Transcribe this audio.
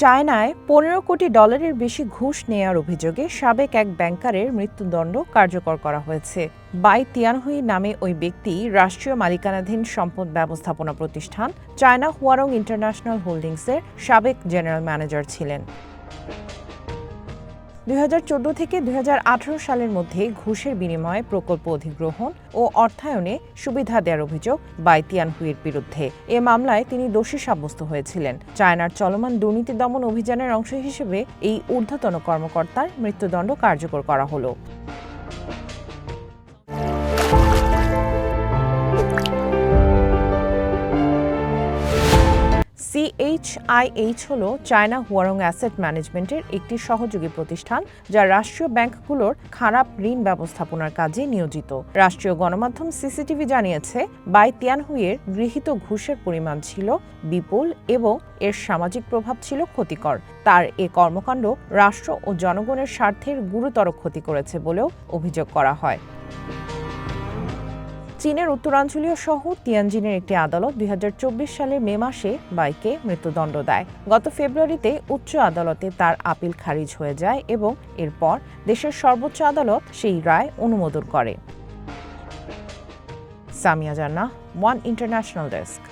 চায়নায় পনেরো কোটি ডলারের বেশি ঘুষ নেয়ার অভিযোগে সাবেক এক ব্যাংকারের মৃত্যুদণ্ড কার্যকর করা হয়েছে। বাই তিয়ানহুই নামে ওই ব্যক্তি রাষ্ট্রীয় মালিকানাধীন সম্পদ ব্যবস্থাপনা প্রতিষ্ঠান চায়না হুয়ারং ইন্টারন্যাশনাল হোল্ডিংসের সাবেক জেনারেল ম্যানেজার ছিলেন। দুই হাজার চোদ্দ থেকে দুই হাজার আঠারো সালের মধ্যে ঘুষের বিনিময়ে প্রকল্প অধিগ্রহণ ও অর্থায়নে সুবিধা দেওয়ার অভিযোগ বাইতিয়ান হুইয়ের বিরুদ্ধে। এ মামলায় তিনি দোষী সাব্যস্ত হয়েছিলেন। চায়নার চলমান দুর্নীতি দমন অভিযানের অংশ হিসেবে এই ঊর্ধ্বতন কর্মকর্তার মৃত্যুদণ্ড কার্যকর করা হলো। সিএইচআইএইচ হল চায়না হুয়ারং অ্যাসেট ম্যানেজমেন্টের একটি সহযোগী প্রতিষ্ঠান, যা রাষ্ট্রীয় ব্যাংকগুলোর খারাপ ঋণ ব্যবস্থাপনার কাজে নিয়োজিত। রাষ্ট্রীয় গণমাধ্যম সিসিটিভি জানিয়েছে, বাই তিয়ানহুইয়ের গৃহীত ঘুষের পরিমাণ ছিল বিপুল এবং এর সামাজিক প্রভাব ছিল ক্ষতিকর। তার এ কর্মকাণ্ড রাষ্ট্র ও জনগণের স্বার্থের গুরুতর ক্ষতি করেছে বলেও অভিযোগ করা হয়। চীনের উত্তরাঞ্চলীয় শহর তিয়ানজিনের একটি আদালত দুই হাজার চব্বিশ সালের মে মাসে বাইকে মৃত্যুদণ্ড দেয়। গত ফেব্রুয়ারিতে উচ্চ আদালতে তার আপিল খারিজ হয়ে যায় এবং এরপর দেশের সর্বোচ্চ আদালত সেই রায় অনুমোদন করে। সামিয়া জানা ওয়ান ইন্টারন্যাশনাল ডেস্ক।